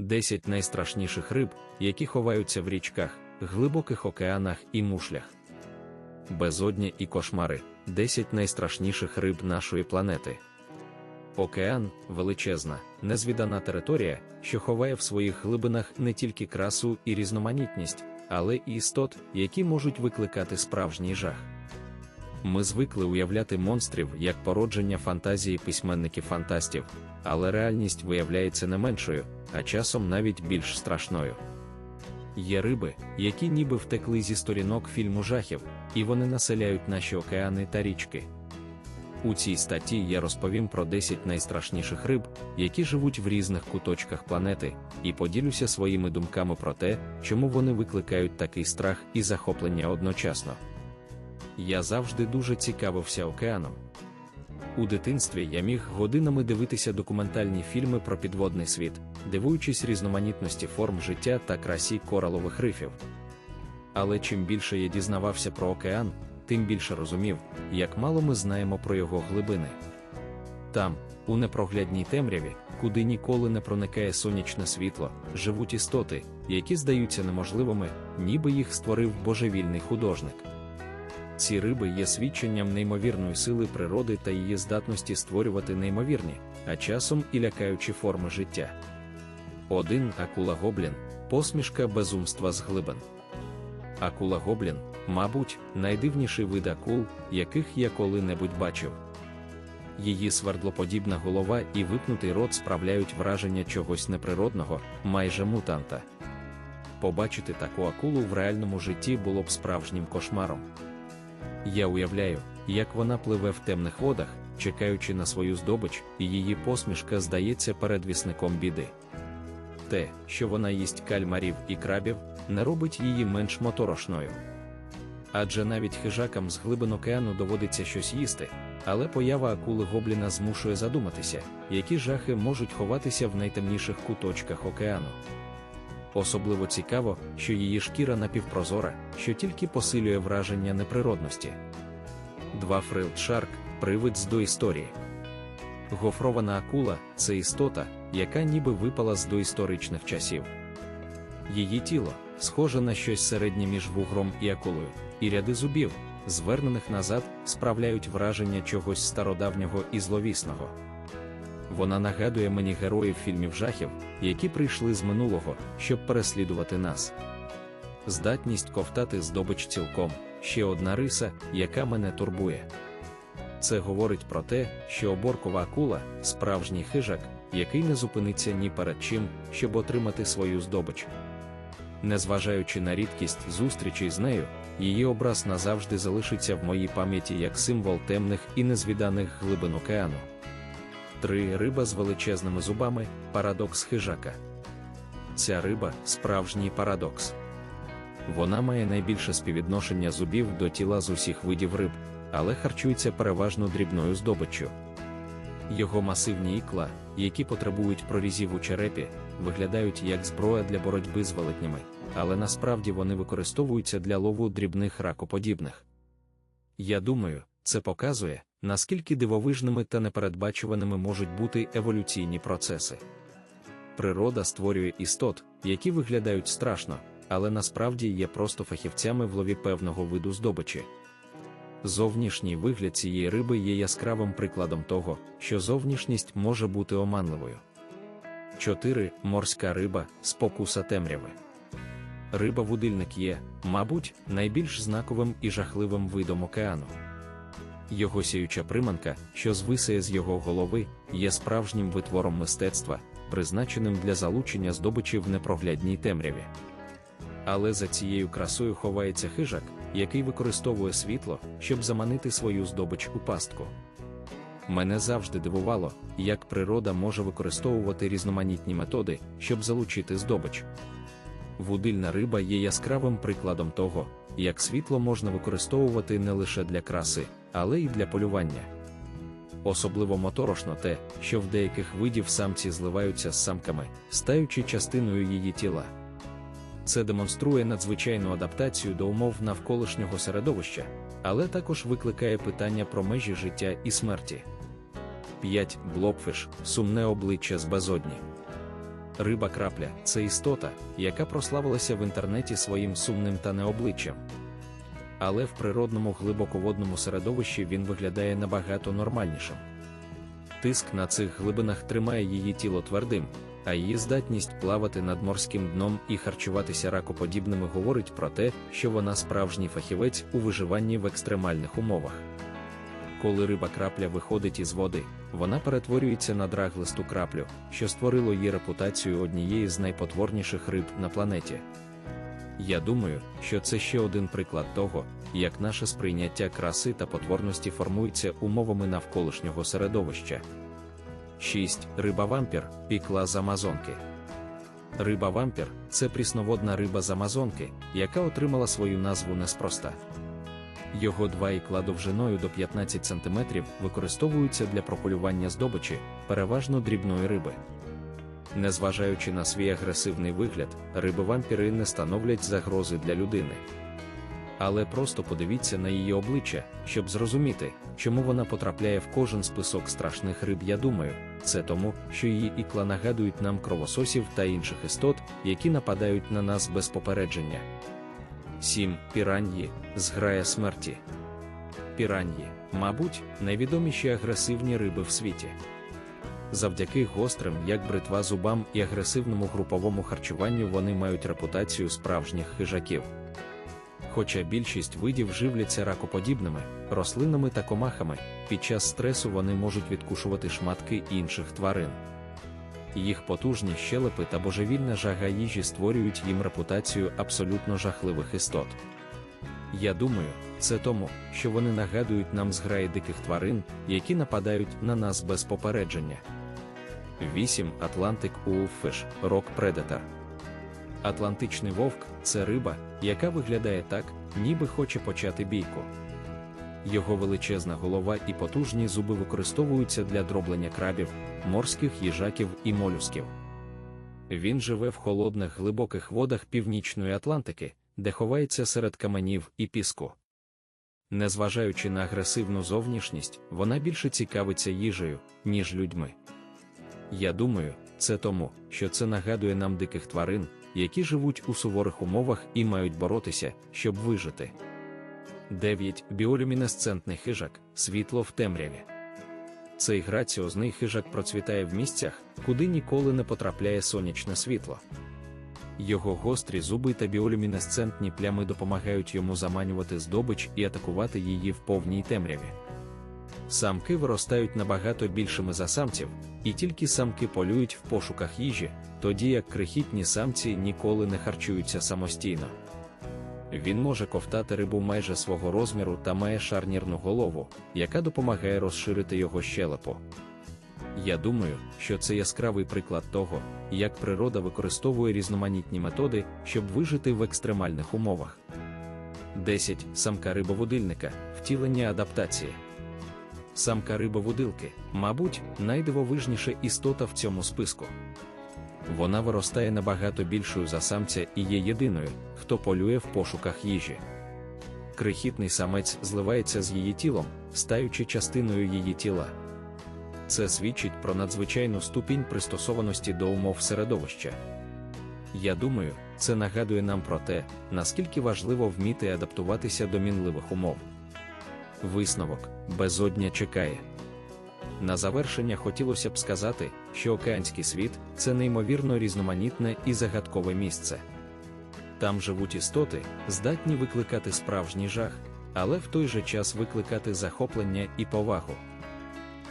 10 найстрашніших риб, які ховаються в річках, глибоких океанах і мушлях. Безодня і кошмари 10 найстрашніших риб нашої планети. Океан величезна, незвідана територія, що ховає в своїх глибинах не тільки красу і різноманітність, але і істот, які можуть викликати справжній жах. Ми звикли уявляти монстрів як породження фантазії письменників-фантастів, але реальність виявляється не меншою, а часом навіть більш страшною. Є риби, які ніби втекли зі сторінок фільму жахів, і вони населяють наші океани та річки. У цій статті я розповім про 10 найстрашніших риб, які живуть в різних куточках планети, і поділюся своїми думками про те, чому вони викликають такий страх і захоплення одночасно. Я завжди дуже цікавився океаном. У дитинстві я міг годинами дивитися документальні фільми про підводний світ, дивуючись різноманітності форм життя та красі коралових рифів. Але чим більше я дізнавався про океан, тим більше розумів, як мало ми знаємо про його глибини. Там, у непроглядній темряві, куди ніколи не проникає сонячне світло, живуть істоти, які здаються неможливими, ніби їх створив божевільний художник. Ці риби є свідченням неймовірної сили природи та її здатності створювати неймовірні, а часом і лякаючі форми життя. Один акула гоблін посмішка безумства з глибин. Акула гоблін, мабуть, найдивніший вид акул, яких я коли-небудь бачив. Її свердлоподібна голова і випнутий рот справляють враження чогось неприродного, майже мутанта. Побачити таку акулу в реальному житті було б справжнім кошмаром. Я уявляю, як вона пливе в темних водах, чекаючи на свою здобич, і її посмішка здається передвісником біди. Те, що вона їсть кальмарів і крабів, не робить її менш моторошною. Адже навіть хижакам з глибин океану доводиться щось їсти, але поява акули гобліна змушує задуматися, які жахи можуть ховатися в найтемніших куточках океану. Особливо цікаво, що її шкіра напівпрозора, що тільки посилює враження неприродності. Два Фрилд Шарк привид з доісторії. Гофрована акула це істота, яка ніби випала з доісторичних часів. Її тіло схоже на щось середнє між вугром і акулою, і ряди зубів, звернених назад, справляють враження чогось стародавнього і зловісного. Вона нагадує мені героїв фільмів жахів, які прийшли з минулого, щоб переслідувати нас. Здатність ковтати здобич цілком ще одна риса, яка мене турбує. Це говорить про те, що оборкова акула справжній хижак, який не зупиниться ні перед чим, щоб отримати свою здобич. Незважаючи на рідкість зустрічей з нею, її образ назавжди залишиться в моїй пам'яті як символ темних і незвіданих глибин океану. Три риба з величезними зубами парадокс хижака. Ця риба справжній парадокс. Вона має найбільше співвідношення зубів до тіла з усіх видів риб, але харчується переважно дрібною здобиччю. Його масивні ікла, які потребують прорізів у черепі, виглядають як зброя для боротьби з велетнями, але насправді вони використовуються для лову дрібних ракоподібних. Я думаю, це показує, наскільки дивовижними та непередбачуваними можуть бути еволюційні процеси. Природа створює істот, які виглядають страшно, але насправді є просто фахівцями в лові певного виду здобичі. Зовнішній вигляд цієї риби є яскравим прикладом того, що зовнішність може бути оманливою. 4. Морська риба спокуса темряви. Риба-вудильник є, мабуть, найбільш знаковим і жахливим видом океану. Його сіюча приманка, що звисає з його голови, є справжнім витвором мистецтва, призначеним для залучення здобичі в непроглядній темряві. Але за цією красою ховається хижак, який використовує світло, щоб заманити свою здобич у пастку. Мене завжди дивувало, як природа може використовувати різноманітні методи, щоб залучити здобич. Вудильна риба є яскравим прикладом того, як світло можна використовувати не лише для краси, але й для полювання. Особливо моторошно те, що в деяких видів самці зливаються з самками, стаючи частиною її тіла. Це демонструє надзвичайну адаптацію до умов навколишнього середовища, але також викликає питання про межі життя і смерті. 5. Блобфиш сумне обличчя з безодні. Риба крапля це істота, яка прославилася в інтернеті своїм сумним та необличчям. Але в природному глибоководному середовищі він виглядає набагато нормальнішим. Тиск на цих глибинах тримає її тіло твердим, а її здатність плавати над морським дном і харчуватися ракоподібними говорить про те, що вона справжній фахівець у виживанні в екстремальних умовах. Коли риба крапля виходить із води, вона перетворюється на драглисту краплю, що створило її репутацію однієї з найпотворніших риб на планеті. Я думаю, що це ще один приклад того, як наше сприйняття краси та потворності формується умовами навколишнього середовища. 6. Риба вампір пікла з Амазонки. Риба вампір це прісноводна риба з Амазонки, яка отримала свою назву неспроста. Його два ікла довжиною до 15 см використовуються для прополювання здобичі, переважно дрібної риби. Незважаючи на свій агресивний вигляд, риби-вампіри не становлять загрози для людини. Але просто подивіться на її обличчя, щоб зрозуміти, чому вона потрапляє в кожен список страшних риб. Я думаю, це тому, що її ікла нагадують нам кровососів та інших істот, які нападають на нас без попередження. 7. Піраньї зграя смерті. Піраньї, мабуть, найвідоміші агресивні риби в світі. Завдяки гострим, як бритва зубам і агресивному груповому харчуванню вони мають репутацію справжніх хижаків. Хоча більшість видів живляться ракоподібними, рослинами та комахами, під час стресу вони можуть відкушувати шматки інших тварин. Їх потужні щелепи та божевільна жага їжі створюють їм репутацію абсолютно жахливих істот. Я думаю, це тому, що вони нагадують нам зграї диких тварин, які нападають на нас без попередження. 8. Atlantic Wolffish Rock Predator Атлантичний вовк це риба, яка виглядає так, ніби хоче почати бійку. Його величезна голова і потужні зуби використовуються для дроблення крабів, морських їжаків і молюсків. Він живе в холодних глибоких водах Північної Атлантики, де ховається серед каменів і піску. Незважаючи на агресивну зовнішність, вона більше цікавиться їжею, ніж людьми. Я думаю, це тому, що це нагадує нам диких тварин, які живуть у суворих умовах і мають боротися, щоб вижити. 9. Біолюмінесцентний хижак світло в темряві. Цей граціозний хижак процвітає в місцях, куди ніколи не потрапляє сонячне світло. Його гострі зуби та біолюмінесцентні плями допомагають йому заманювати здобич і атакувати її в повній темряві. Самки виростають набагато більшими за самців, і тільки самки полюють в пошуках їжі, тоді як крихітні самці ніколи не харчуються самостійно. Він може ковтати рибу майже свого розміру та має шарнірну голову, яка допомагає розширити його щелепу. Я думаю, що це яскравий приклад того, як природа використовує різноманітні методи, щоб вижити в екстремальних умовах. 10. Самка рибоводильника втілення адаптації. Самка рибоводилки, мабуть, найдивовижніша істота в цьому списку. Вона виростає набагато більшою за самця і є єдиною, хто полює в пошуках їжі. Крихітний самець зливається з її тілом, стаючи частиною її тіла. Це свідчить про надзвичайну ступінь пристосованості до умов середовища. Я думаю, це нагадує нам про те, наскільки важливо вміти адаптуватися до мінливих умов. Висновок безодня чекає. На завершення хотілося б сказати, що океанський світ це неймовірно різноманітне і загадкове місце. Там живуть істоти, здатні викликати справжній жах, але в той же час викликати захоплення і повагу.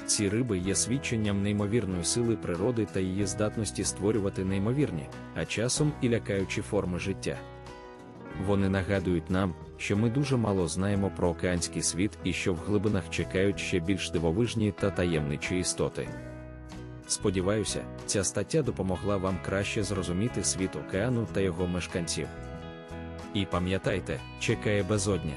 Ці риби є свідченням неймовірної сили природи та її здатності створювати неймовірні, а часом і лякаючі форми життя. Вони нагадують нам, що ми дуже мало знаємо про океанський світ і що в глибинах чекають ще більш дивовижні та таємничі істоти. Сподіваюся, ця стаття допомогла вам краще зрозуміти світ океану та його мешканців. І пам'ятайте, чекає безодня.